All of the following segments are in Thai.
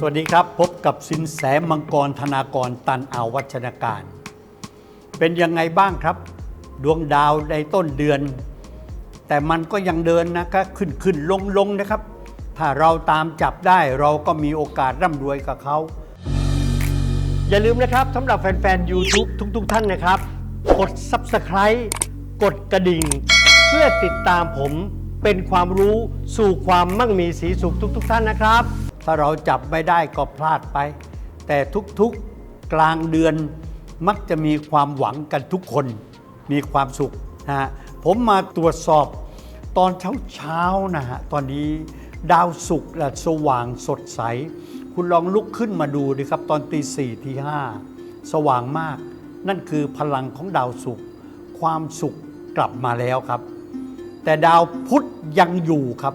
สวัสดีครับ พบกับสินแสมังกรธนากรตันอาวัชนาการ เป็นยังไงบ้างครับ ดวงดาวในต้นเดือน แต่มันก็ยังเดินนะครับขึ้นขึ้นลงลงนะครับ ถ้าเราตามจับได้เราก็มีโอกาสร่ำรวยกับเขา อย่าลืมนะครับสำหรับแฟนๆ YouTube ทุกๆทท่านนะครับ กด Subscribe กดกระดิ่ง เพื่อติดตามผมเป็นความรู้สู่ความมั่งมีสีสุขทุก ๆทท่านนะครับ ถ้าเราจับไม่ได้ก็พลาดไป แต่ทุกๆกลางเดือนมักจะมีความหวังกันทุกคนมีความสุขนะฮะผมมาตรวจสอบตอนเช้าๆนะฮะตอนนี้ดาวศุกร์น่ะสว่างสดใส คุณลองลุกขึ้นมาดูดิครับ ตอนตีสี่ทีห้าสว่างมาก นั่นคือพลังของดาวศุกร์ความสุขกลับมาแล้วครับ แต่ดาวพุธยังอยู่ครับ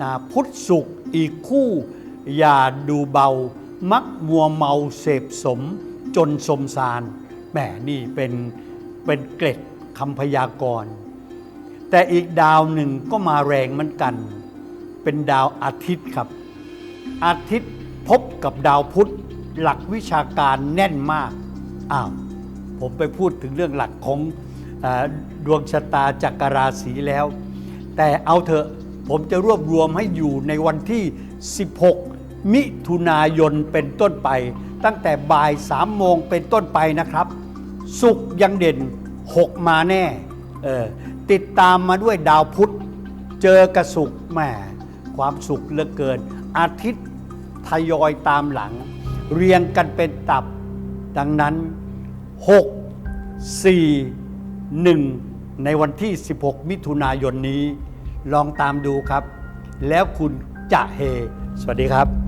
นะพุธสุขอีกคู่ อย่าดูเบา มักมัวเมาเสพสมจนสมสารแหมนี่เป็นเป็นเกร็ดคำพยากรณ์ แต่อีกดาวหนึ่งก็มาแรงเหมือนกัน เป็นดาวอาทิตย์ครับ อาทิตย์พบกับดาวพุธหลักวิชาการแน่นมากอ้าวผมไปพูดถึงเรื่องหลักของอดวงชะตาจักรราศีแล้ว แต่เอาเถอะผมจะรวบรวมให้อยู่ในวันที่ 16 มิถุนายนเป็นต้นไป ตั้งแต่บ่าย3โมงเป็นต้นไปนะครับ สุขยังเด่น 6 มาแน่เออติดตามมาด้วยดาวพุธ เจอกระสุกแหมความสุขเหลือเกิน อาทิตย์ทยอยตามหลัง เรียงกันเป็นตับ ดังนั้น 6 4 1 ในวันที่ 16 มิถุนายนนี้ ลองตามดูครับ แล้วคุณจะเฮ สวัสดีครับ